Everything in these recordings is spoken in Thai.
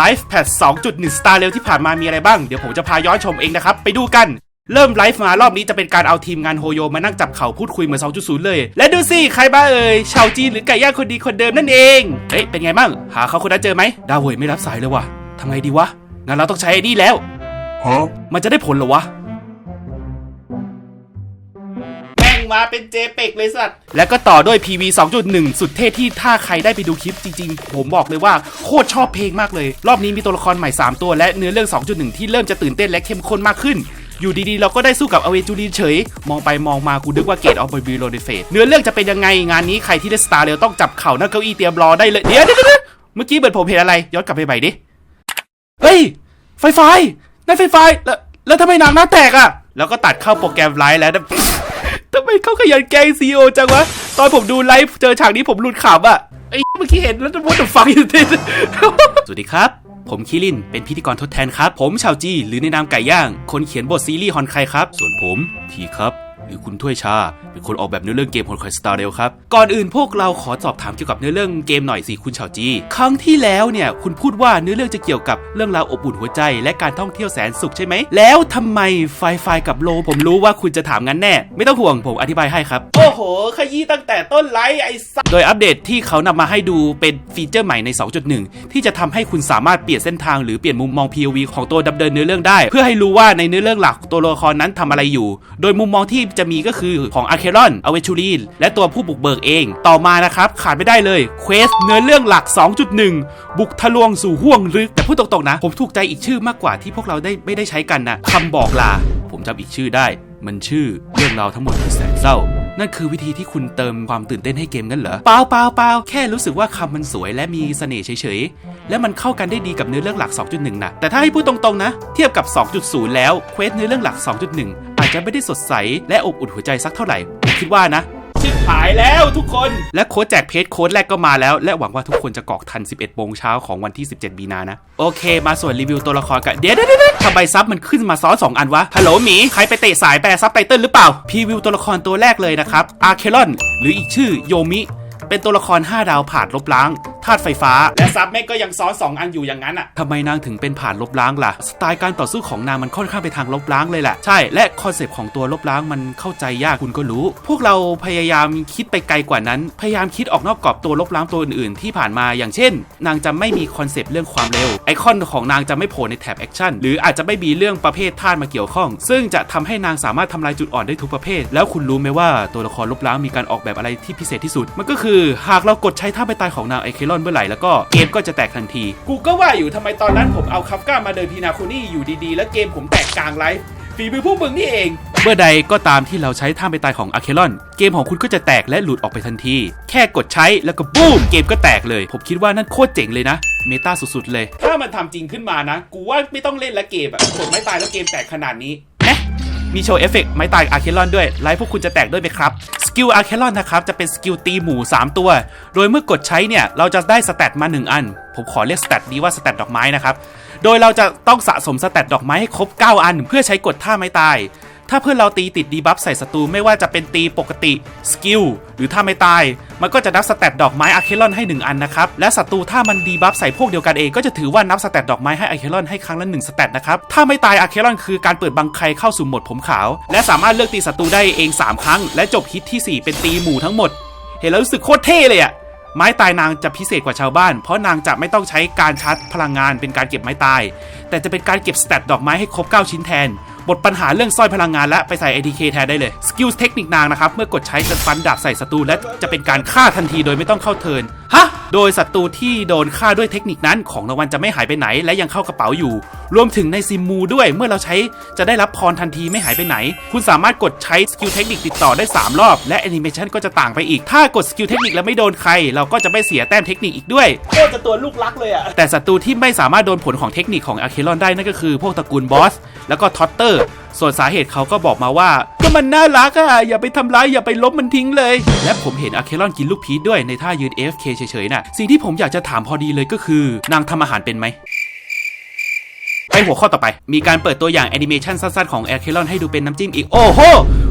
Life Patch 2.1 Star เร็วที่ผ่านมามีอะไรบ้าง เดี๋ยวผมจะพาย้อนชมเองนะครับ ไปดูกันเริ่มไลฟ์มารอบนี้จะเป็นการเอาทีมงานโฮโยมานั่งจับเข่าพูดคุยเหมือน 2.0 เลย และดูสิ ใครบ้าเอ่ย ชาวจีนหรือไก่ย่างคนดีคนเดิมนั่นเอง เฮ้ย เป็นไงบ้าง หาเขาคนนั้นเจอไหม ดาวเวยไม่รับสายเลยว่ะทำไงดีวะ งั้นเราต้องใช้ไอ้นี่แล้ว Huh? มันจะได้ผลเหรอวะ ม่งมาเป็นเจเปกเลยสัตว์แล้วก็ต่อด้วย PV 2.1 สุดเท่ที่ถ้าใครได้ไปดูคลิปจริงๆ ผมบอกเลยว่าโคตรชอบเพลงมากเลย รอบนี้มีตัวละครใหม่ 3 ตัวและเนื้อเรื่อง 2.1 ที่เริ่มจะตื่นเต้นและเข้มข้นมากขึ้นอยู่ดีๆ เราก็ได้สู้กับอเวจูรีเฉย มองไปมองมากูนึกว่าเกตออฟบบีโรเดเฟสเนื้อเรื่องจะเป็นยังไงงานนี้ใครที่ได้สตาร์เร็วต้องจับเข่าหน้าเก้าอี้เตรียมรอได้เลย เดี๋ยวเดี๋ยวเมื่อกี้เหมือนผมเห็นอะไร ย้อนกลับไปใหม่ดิ เฮ้ย ไฟไฟนั่นไฟไฟแล้วแล้วทำไมนางหน้าแตกอะ แล้วก็ตัดเข้าโปรแกรมไลฟ์แล้ว ไมเขาขยันแกล้งซีโอจังวะ ตอนผมดูไลฟ์เจอฉากนี้ผมหลุดขำอะ่ะไอ้เมื่อกี้เห็นแล้วจะพูดถึงฟังอยู่ทีสวัสดีครับ ผมคิริน เป็นพิธีกรทดแทนครับ ผมชาวจี หรือในนามไก่ย่าง คนเขียนบทซีรีส์ฮอนไคครับ ส่วนผม ทีครับ หรือคุณถ้วยชา เป็นคนออกแบบเนื้อเรื่องเกมฮอนไคสตาร์เรลครับ ก่อนอื่นพวกเราขอสอบถามเกี่ยวกับเนื้อเรื่องเกมหน่อยสิคุณชาวจี ครั้งที่แล้วเนี่ยคุณพูดว่าเนื้อเรื่องจะเกี่ยวกับเรื่องราวอบอุ่นหัวใจ และการท่องเที่ยวแสนสุขใช่ไหม แล้วทำไมไฟไฟกับโล ผมรู้ว่าคุณจะถามงั้นแน่ ไม่ต้องห่วงผมอธิบายให้ครับ โอ้โห ขยี้ตั้งแต่ต้นไลฟ์ไอ้สัโดยอัปเดตที่เขานำมาให้ดูเป็นฟีเจอร์ใหม่ใน 2.1 ที่จะทำให้คุณสามารถเปลี่ยนเส้นทางหรือเปลี่ยนมุมมอง POV ของตัวดำเนินเนื้อเรื่องได้ เพื่อให้รู้ว่าในเนื้อเรื่องหลักตัวละครนั้นทำอะไรอยู่ โดยมุมมองที่จะมีก็คือของอาเครอนอเวชูรีนและตัวผู้บุกเบิกเอง ต่อมานะครับขาดไม่ได้เลยเควสเนื้อเรื่องหลัก 2.1 บุกทะลวงสู่ห้วงลึก แต่พูดตรงๆนะ ผมถูกใจอีกชื่อมากกว่าที่พวกเราได้ไม่ได้ใช้กันนะคำบอกลา ผมจำอีกชื่อได้ มันชื่อเรื่องราวทั้งหมดคือแสนเศร้านั่นคือวิธีที่คุณเติมความตื่นเต้นให้เกมงั้นเหรอ เปล่าเปล่าเปล่าแค่รู้สึกว่าคำมันสวยและมีเสน่ห์เฉยๆ และมันเข้ากันได้ดีกับเนื้อเรื่องหลัก 2.1 นะ แต่ถ้าให้พูดตรงๆนะ เทียบกับ 2.0 แล้วเควสเนื้อเรื่องหลัก 2.1 อาจจะไม่ได้สดใสและอบอุ่นหัวใจสักเท่าไหร่ผมคิดว่านะ ชิบหายแล้วทุกคน และโค้ดแจกเพจโค้ดแรกก็มาแล้ว และหวังว่าทุกคนจะกรอกทัน 11โมงเช้าของวันที่ 17 มีนานะ โอเค มาส่วนรีวิวตัวละครกัน เดี๋ยวเดี๋ยวเดี๋ยวทำไมซับมันขึ้นมาซ้อน2 อันวะ ฮัลโหลหมี ใครไปเตะสายแปลซับไตเติลหรือเปล่าพรีวิวตัวละครตัวแรกเลยนะครับอาร์เคลอนหรืออีกชื่อโยมิเป็นตัวละคร 5 ดาวผ่านลบล้าง ธาตุไฟฟ้า และซับแม่ก็ยังซ้อน2อันอยู่อย่างนั้นอะทำไมนางถึงเป็นผ่านลบล้างล่ะ สไตล์การต่อสู้ของนางมันค่อนข้างไปทางลบล้างเลยแหละใช่ และคอนเซปต์ของตัวลบล้างมันเข้าใจยากคุณก็รู้ พวกเราพยายามคิดไปไกลกว่านั้น พยายามคิดออกนอกกรอบตัวลบล้างตัวอื่นๆ ที่ผ่านมาอย่างเช่น นางจะไม่มีคอนเซปต์เรื่องความเร็ว ไอคอนของนางจะไม่โผล่ในแท็บแอคชั่นหรืออาจจะไม่มีเรื่องประเภทธาตุมาเกี่ยวข้อง ซึ่งจะทำให้นางสามารถทำลายจุดอ่อนได้ทุกประเภท แล้วคุณรู้ไหมว่าตัวละครลบล้างมีการออกแบบอะไรที่พิเศษที่สุด มันก็คือ หากเรากดใช้ท่าไปตายของนางไอเคลอนเมื่อไหร่แล้วก็เกมก็จะแตกทันที กูก็ว่าอยู่ทำไมตอนนั้นผมเอาคัฟก้ามาเดินพีนาโคนี่อยู่ดีๆ แล้วเกมผมแตกกลางไลฟ์ฝีมือพวกมึงนี่เอง เมื่อใดก็ตามที่เราใช้ท่าไปตายของอะเคลอน เกมของคุณก็จะแตกและหลุดออกไปทันที แค่กดใช้แล้วก็บูมเกมก็แตกเลย ผมคิดว่านั่นโคตรเจ๋งเลยนะ เมตาสุดๆเลย ถ้ามันทำจริงขึ้นมานะ กูว่าไม่ต้องเล่นละเกมอะกดไม่ตายแล้วเกมแตกขนาดนี้เอ๊ะ มีโชว์เอฟเฟกต์ไม้ตายอาร์เคลอนด้วยไลฟ์พวกคุณจะแตกด้วยไหมครับสกิลอาร์เคลอนนะครับจะเป็นสกิลตีหมู 3 ตัว โดยเมื่อกดใช้เนี่ยเราจะได้สเตตมา 1 อัน ผมขอเรียกสเตตนี้ว่าสเตตดอกไม้นะครับโดยเราจะต้องสะสมสเตตดอกไม้ให้ครบ 9 อัน เพื่อใช้กดท่าไม้ตาย ถ้าเพื่อนเราตีติดดีบัฟใส่ศัตรูไม่ว่าจะเป็นตีปกติสกิลหรือถ้าไม่ตาย มันก็จะนับสแตทดอกไม้อะเคลอนให้ 1 อันนะครับ และศัตรูถ้ามันดีบัฟใส่พวกเดียวกันเองก็จะถือว่านับสแตทดอกไม้ให้อะเคลอนให้ครั้งละ1สแตทนะครับถ้าไม่ตายอะเคลอนคือการเปิดบังใครเข้าสู่โหมดผมขาว และสามารถเลือกตีศัตรูได้เอง 3 ครั้ง และจบฮิตทีสี่4 เป็นตีหมู่ทั้งหมด เห็นแล้วรู้สึกโคตรเท่เลยอะ ไม้ตายนางจะพิเศษกว่าชาวบ้าน เพราะนางจะไม่ต้องใช้การชาร์จพลังงานเป็นการเก็บไม้ตาย แต่จะเป็นการเก็บสแตตดอกไม้ให้ครบ 9 ชิ้นแทนบทปัญหาเรื่องสร้อยพลังงานและไปใส่ ATK แทนได้เลย สกิลเทคนิคนางนะครับ เมื่อกดใช้จะฟันดาบใส่ศัตรูและจะเป็นการฆ่าทันทีโดยไม่ต้องเข้าเทิน ฮะ โดยศัตรูที่โดนฆ่าด้วยเทคนิคนั้นของรางวัลจะไม่หายไปไหน และยังเข้ากระเป๋าอยู่ รวมถึงในซิมมูด้วยเมื่อเราใช้จะได้รับพรทันทีไม่หายไปไหน คุณสามารถกดใช้สกิลเทคนิคติดต่อได้ 3 รอบ และแอนิเมชันก็จะต่างไปอีก ถ้ากดสกิลเทคนิคแล้วไม่โดนใคร เราก็จะไม่เสียแต้มเทคนิคอีกด้วยโคตรจะตัวลูกรักเลยอะแต่ศัตรูที่ไม่สามารถโดนผลของเทคนิคของอะเคลอนได้นั่นก็คือ พวกตระกูลบอสแล้วก็ท็อตเตอร์ส่วนสาเหตุเขาก็บอกมาว่า ก็มันน่ารักอะอย่าไปทำร้ายอย่าไปลบมันทิ้งเลย และผมเห็นอะเคลอนกินลูกพีชด้วยในท่ายืน AFK เฉยๆน่ะสิ่งที่ผมอยากจะถามพอดีเลยก็คือ นางทำอาหารเป็นไหมไปหัวข้อต่อไป มีการเปิดตัวอย่างแอนิเมชันสั้นๆของแอร์เคลอนให้ดูเป็นน้ำจิ้มอีก โอ้โห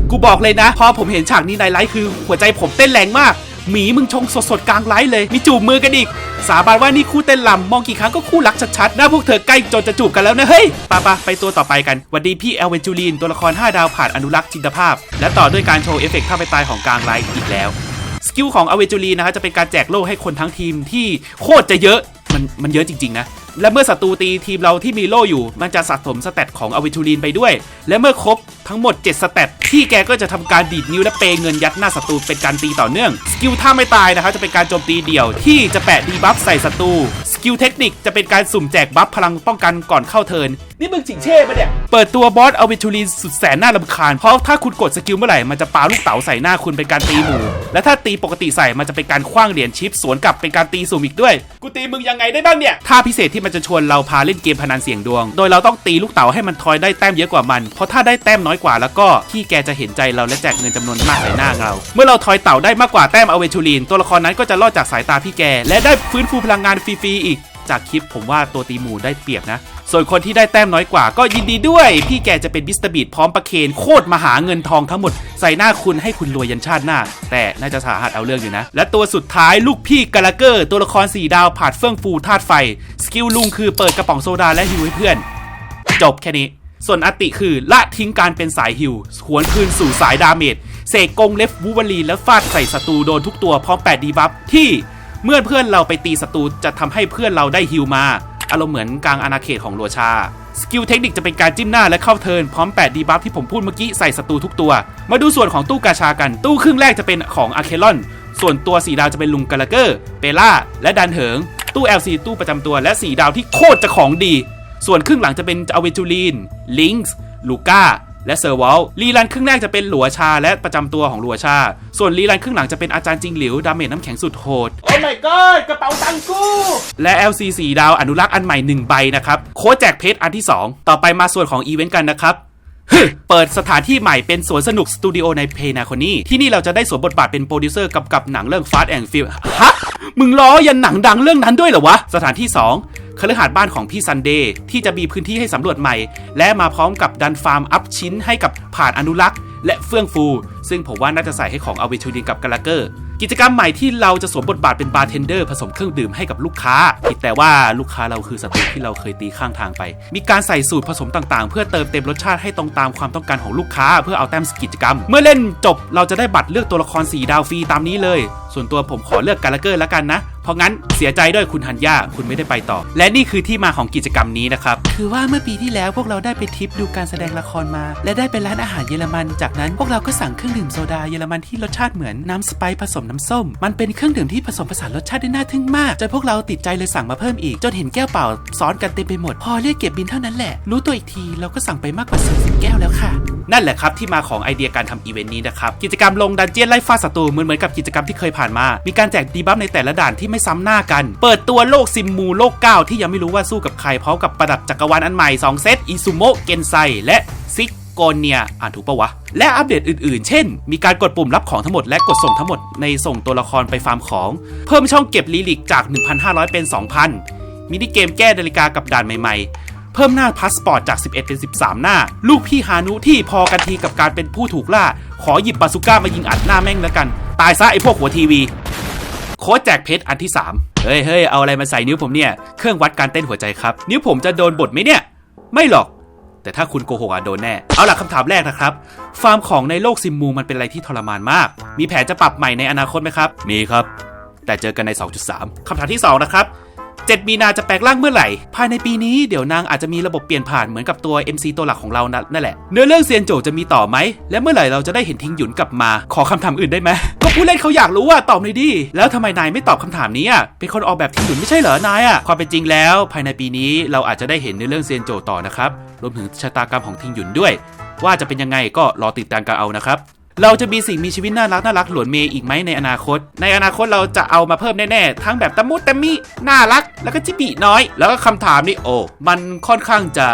กูบอกเลยนะ พอผมเห็นฉากนี้ในไลฟ์คือหัวใจผมเต้นแรงมาก หมีมึงชงสดๆกลางไลฟ์เลย มีจูบมือกันอีก สาบานว่านี่คู่เต้นลำมองกี่ครั้งก็คู่รักชัดๆหน้าพวกเธอใกล้จนจะจูบกันแล้วนะเฮ้ยปะปะไปตัวต่อไปกันหวันดีพี่เอลเวนจูลีนตัวละคร 5 ดาวผ่านอนุรักษ์จินตภาพ และต่อด้วยการโชว์เอฟเฟกต์ท่าไปตายของกลางไลฟ์อีกแล้วสกิลของอเวจูลีนะคะจะเป็นการแจกโล่ให้คนทั้งทีมที่โคตรจะเยอะมันมันเยอะจริงๆนะ และเมื่อศัตรูตีทีมเราที่มีโล่อยู่ มันจะสะสมสเตตของอเวทูรีนไปด้วย และเมื่อครบทั้งหมด 7 สเตตที่แกก็จะทำการดีดนิ้วและเปย์เงินยัดหน้าศัตรูเป็นการตีต่อเนื่อง สกิลท่าไม่ตายนะครับจะเป็นการโจมตีเดี่ยวที่จะแปะดีบัฟใส่ศัตรูส กิลเทคนิคจะเป็นการสุ่มแจกบัฟพลังป้องกันก่อนเข้าเทิร์นนี่มึงจิงเช่ปะเนี่ย เปิดตัวบอสอเวทูรีนสุดแสนน่ารำคาญ เพราะถ้าคุณกดสกิลเมื่อไหร่ มันจะปาลูกเต๋าใส่หน้าคุณเป็นการตีหมู่ และถ้าตีปกติใส่มันจะเป็นการคว้างเหรียญชิปสวนกลับเป็นการตีสุ่มอีกด้วย กูตีมึงยังไงได้บ้างเนี่ย ท่าพิเศษที่มันจะชวนเราพาเล่นเกมพนันเสี่ยงดวง โดยเราต้องตีลูกเต๋าให้มันทอยได้แต้มเยอะกว่ามัน เพราะถ้าได้แต้มน้อยกว่าแล้วก็ที่แกจะเห็นใจเราและแจกเงินจำนวนมากใส่หน้าเรา เมื่อเราทอยเต่าได้มากกว่าแต้มอเวทูรีนตัวละครนั้นก็จะรอดจากสายตาพี่แกและได้ฟื้นฟูพลังงานฟรีๆอีก จากคลิปผมว่าตัวตีหมูได้เปรียบนะ ส่วนคนที่ได้แต้มน้อยกว่า ก็ยินดีด้วย พี่แกจะเป็นบิสตบีดพร้อมประเคนโคตรมหาเงินทองทั้งหมด ใส่หน้าคุณให้คุณรวยยันชาติหน้า แต่น่าจะสาหัสเอาเรื่องอยู่นะ และตัวสุดท้ายลูกพี่กาลาเกอร์ ตัวละคร4ดาวผาดเฟื่องฟูธาตุไฟ สกิลลุงคือเปิดกระป๋องโซดาและฮิวให้เพื่อน จบแค่นี้ส่วนอติคือละทิ้งการเป็นสายฮิวหวนคืนสู่สายดาเมจเสกกงเล็บวูบารีแล้วฟาดใส่ศัตรูโดนทุกตัวพร้อม8ดีบัฟที่ เมื่อเพื่อนเราไปตีศัตรูจะทำให้เพื่อนเราได้ฮิวมา อารมณ์เหมือนกลางอาณาเขตของลัวชา สกิลเทคนิคจะเป็นการจิ้มหน้าและเข้าเทินพร้อม8ดีบัฟที่ผมพูดเมื่อกี้ใส่ศัตรูทุกตัว มาดูส่วนของตู้กาชากัน ตู้ครึ่งแรกจะเป็นของอาเคลอน ส่วนตัวสีดาวจะเป็นลุงกาลาเกอร์ เปล่า และดันเหิง ตู้ LC ตู้ประจำตัวและสีดาวที่โคตรจะของดี ส่วนครึ่งหลังจะเป็นอเวจูลีน ลิงส์ ลูก้า และเซอร์วอลรีลันครึ่งแรกจะเป็นหลัวชาและประจำตัวของหลัวชา ส่วนรีลันครึ่งหลังจะเป็นอาจารย์จิงหลิว ดาเมจน้ำแข็งสุดโหด โอ้ my god กระเป๋าตังกู และ LC 4ดาวอนุรักษ์อันใหม่ 1 ใบนะครับ โค้ดแจกเพชรอันที่ 2 ต่อไปมาส่วนของอีเวนต์กันนะครับฮึเปิดสถานที่ใหม่เป็นสวนสนุกสตูดิโอในเพนาคอนี่ที่นี่เราจะได้สวมบทบาทเป็นโปรดิวเซอร์กำกับหนังเรื่อง Fast and Furious ฮะมึงล้อยันหนังดังเรื่องนั้นด้วยเหรอวะ สถานที่ 2 คฤหาสน์บ้านของพี่ซันเดย์ที่จะมีพื้นที่ให้สำรวจใหม่ และมาพร้อมกับดันฟาร์มอัพชิ้นให้กับผ่านอนุรักษ์ และเฟื่องฟู ซึ่งผมว่าน่าจะใส่ให้ของอเวชูดินกับกาลาเกอร์กิจกรรมใหม่ที่เราจะสวมบทบาทเป็นบาร์เทนเดอร์ผสมเครื่องดื่มให้กับลูกค้าผิดแต่ว่าลูกค้าเราคือศัตรูที่เราเคยตีข้างทางไป มีการใส่สูตรผสมต่างๆ เพื่อเติมเต็มรสชาติให้ตรงตามความต้องการของลูกค้า เพื่อเอาแต้มกิจกรรม เมื่อเล่นจบเราจะได้บัตรเลือกตัวละคร 4 ดาวฟรีตามนี้เลย ส่วนตัวผมขอเลือกกาลาเกอร์แล้วกันนะ เพราะงั้นเสียใจด้วยคุณฮันย่าคุณไม่ได้ไปต่อ และนี่คือที่มาของกิจกรรมนี้นะครับคือว่าเมื่อปีที่แล้วพวกเราได้ไปทริปดูการแสดงละครมา และได้ไปร้านอาหารเยอรมัน จากนั้นพวกเราก็สั่งเครื่องดื่มโซดาเยอรมันที่รสชาติเหมือนน้ำสไปซ์ผสมน้ำส้ม มันเป็นเครื่องดื่มที่ผสมผสานรสชาติได้น่าทึ่งมากจนพวกเราติดใจเลยสั่งมาเพิ่มอีกจนเห็นแก้วเปล่าซ้อนกันเต็มไปหมด พอเรียกเก็บบินเท่านั้นแหละ รู้ตัวอีกทีเราก็สั่งไปมากกว่า40แก้วแล้วค่ะ นั่นแหละครับที่มาของไอเดียการทำอีเวนต์นี้นะครับกิจกรรมลงดันเจียนไล่ฟาดศัตรูเหมือนเหมือนกับกิจกรรมที่เคยผ่านมา มีการแจกดีบัฟในแต่ละด่านที่ไม่ซ้ำหน้ากัน เปิดตัวโลกซิมมูโลก9ที่ยังไม่รู้ว่าสู้กับใครพร้อมกับประดับจักรวาลอันใหม่ 2 เซตอิซูโมะเกนไซและซิกโกเนียอ่านถูกปะวะ และอัปเดตอื่นๆ เช่น มีการกดปุ่มรับของทั้งหมดและกดส่งทั้งหมดในส่งตัวละครไปฟาร์มของ เพิ่มช่องเก็บลีลิกจาก 1,500 เป็น 2,000 มินิเกมแก้นาฬิกากับด่านใหม่ๆ เพิ่มหน้าพาสปอร์ตจาก 11 เป็น 13 หน้า ลูกพี่ฮานุที่พอกันทีกับการเป็นผู้ถูกล่า ขอหยิบบาซูก้ามายิงอัดหน้าแม่งแล้วกัน ตายซะไอพวกหัวทีวี โค้ดแจกเพชรอันที่ 3 เฮ้ยเฮ้ยเอาอะไรมาใส่นิ้วผมเนี่ย เครื่องวัดการเต้นหัวใจครับ นิ้วผมจะโดนบทไหมเนี่ย ไม่หรอกแต่ถ้าคุณโกหกอะโดนแน่ เอาล่ะคำถามแรกนะครับ ฟาร์มของในโลกซิมมูมันเป็นอะไรที่ทรมานมาก มีแผนจะปรับใหม่ในอนาคตไหมครับ มีครับ แต่เจอกันใน 2.3 คำถามที่ 2 นะครับ 7 มีนาจะแปลงร่างเมื่อไหร่ ภายในปีนี้เดี๋ยวนางอาจจะมีระบบเปลี่ยนผ่านเหมือนกับตัว MC ตัวหลักของเรานะนั่นแหละ เนื้อเรื่องเซียนโจจะมีต่อไหม และเมื่อไหร่เราจะได้เห็นทิงหยุนกลับมา ขอคำถามอื่นได้ไหม ก็ผู้เล่นเขาอยากรู้ว่าตอบหน่อยดิ แล้วทำไมนายไม่ตอบคำถามนี้อะ เป็นคนออกแบบทิงหยุนไม่ใช่เหรอนายอะ ความเป็นจริงแล้ว ภายในปีนี้เราอาจจะได้เห็นเนื้อเรื่องเซียนโจต่อนะครับ รวมถึงชะตากรรมของทิงหยุนด้วย ว่าจะเป็นยังไงก็รอติดตามกันเอานะครับ เราจะมีสิ่งมีชีวิตน่ารักน่ารักหลวนเมย์อีกไหมในอนาคต ในอนาคตเราจะเอามาเพิ่มแน่ๆ ทั้งแบบตะมุตะมิน่ารัก แล้วก็จิบิน้อย แล้วก็คำถามนี่โอ้มันค่อนข้างจะ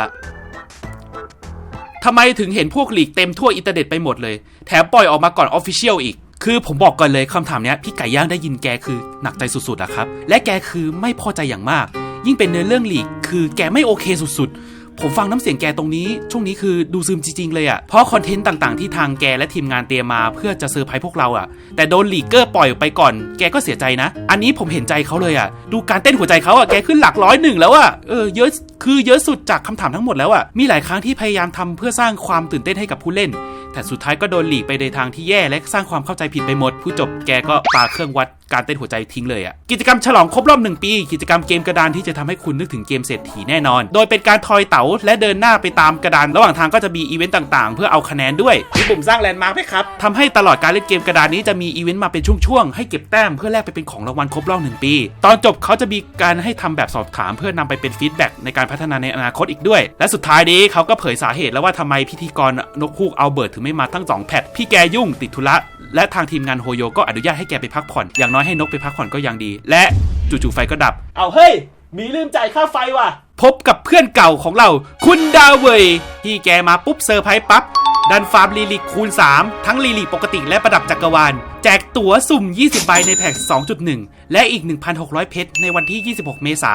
ทำไมถึงเห็นพวกหลีกเต็มทั่วอินเทอร์เน็ตไปหมดเลย แถมปล่อยออกมาก่อนออฟฟิเชียลอีก คือผมบอกก่อนเลยคำถามนี้พี่ไก่ย่างได้ยินแกคือหนักใจสุดๆอะครับ และแกคือไม่พอใจอย่างมาก ยิ่งเป็นเนื้อเรื่องหลีกคือแกไม่โอเคสุดๆ ผมฟังน้ำเสียงแกตรงนี้ ช่วงนี้คือดูซึมจริง ๆ เลยอะ่ะ เพราะคอนเทนต์ต่างๆ ที่ทางแกและทีมงานเตรียมมาเพื่อจะเซอร์ไพรส์พวกเราอะ่ะ แต่โดนลีกเกอร์ปล่อยไปก่อน แกก็เสียใจนะ อันนี้ผมเห็นใจเขาเลยอะ่ะ ดูการเต้นหัวใจเขาอะ่ะ แกขึ้นหลักร้อยหนึ่งแล้วอะ่ะ เออ เยอะ คือเยอะสุดจากคำถามทั้งหมดแล้วอะ่ะ มีหลายครั้งที่พยายามทำเพื่อสร้างความตื่นเต้นให้กับผู้เล่น แต่สุดท้ายก็โดนหลีกไปในทางที่แย่และสร้างความเข้าใจผิดไปหมด ผู้จบแกก็ปาเครื่องวัด การเต้นหัวใจทิ้งเลยอะกิจกรรมฉลองครบรอบหนึ่งปี กิจกรรมเกมกระดานที่จะทำให้คุณนึกถึงเกมเศรษฐีแน่นอน โดยเป็นการทอยเต๋าและเดินหน้าไปตามกระดาน ระหว่างทางก็จะมีอีเวนต์ต่างๆ เพื่อเอาคะแนนด้วยมีปุ่มสร้างแลนด์มาร์คไหมครับทำให้ตลอดการเล่นเกมกระดานนี้จะมีอีเวนต์มาเป็นช่วงๆให้เก็บแต้มเพื่อแลกไปเป็นของรางวัลครบรอบหนึ่งปี ตอนจบเขาจะมีการให้ทำแบบสอบถาม เพื่อนำไปเป็นฟีดแบ็กในการพัฒนาในอนาคตอีกด้วย และสุดท้ายนี้เขาก็เผยสาเหตุแล้วว่าทำไมพิธีกรนกฮูกเอาเบิร์ตถึงไม่มาทั้งสองแพทพี่แกยุ่งติดธุระและทางทีมงานโฮโยก็อนุญาตให้แกไปพักผ่อนอย่างน้อยให้นกไปพักผ่อนก็ยังดี และจู่ๆไฟก็ดับ เอาเฮ้ยมีลืมจ่ายค่าไฟว่ะ พบกับเพื่อนเก่าของเรา คุณดาวเวยที่แกมาปุ๊บเซอร์ไพรส์ปั๊บ ดันฟาร์มลีลิกคูณ 3 ทั้งลีลิกปกติและประดับจักรวาล แจกตั๋วสุ่ม 20 ใบในแพ็ก2.1 และอีก 1,600 เพชรในวันที่ 26 เมษา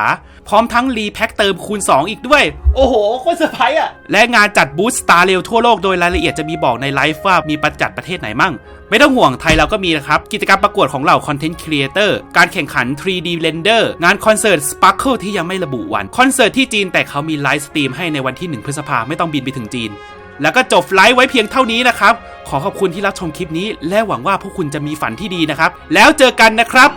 พร้อมทั้งรีแพ็คเติมคูณ 2 อีกด้วย โอ้โหโคตรเซอร์ไพรส์อะ และงานจัดบูสต์สตาร์เรลทั่วโลกโดยรายละเอียดจะมีบอกในไลฟ์ว่ามีประจัดประเทศไหนมั่ง ไม่ต้องห่วงไทยเราก็มีนะครับ กิจกรรมประกวดของเหล่าคอนเทนต์ครีเอเตอร์การแข่งขัน 3D Render งานคอนเสิร์ต Sparkle ที่ยังไม่ระบุวันคอนเสิร์ตที่จีนแต่เขามีไลฟ์สตรีมให้ในวันที่ 1 พฤษภาไม่ต้องบินไปถึงจีน แล้วก็จบไลฟ์ไว้เพียงเท่านี้นะครับ ขอขอบคุณที่รับชมคลิปนี้ และหวังว่าพวกคุณจะมีฝันที่ดีนะครับ แล้วเจอกันนะครับ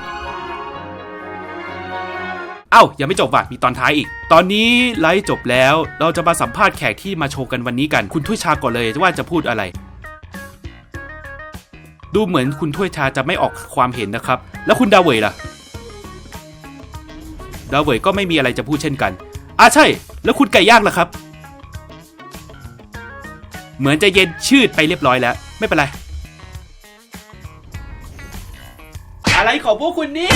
เอ้ายังไม่จบว่ะมีตอนท้ายอีก ตอนนี้ไลฟ์จบแล้ว เราจะมาสัมภาษณ์แขกที่มาโชว์กันวันนี้กัน คุณถ้วยชาก่อนเลยว่าจะพูดอะไร ดูเหมือนคุณถ้วยชาจะไม่ออกความเห็นนะครับ แล้วคุณดาวเวยล่ะ ดาวเวยก็ไม่มีอะไรจะพูดเช่นกันอะใช่ แล้วคุณไก่ย่างล่ะครับ เหมือนจะเย็นชืดไปเรียบร้อยแล้ว ไม่เป็นไร อะไรของพวกคุณเนี่ย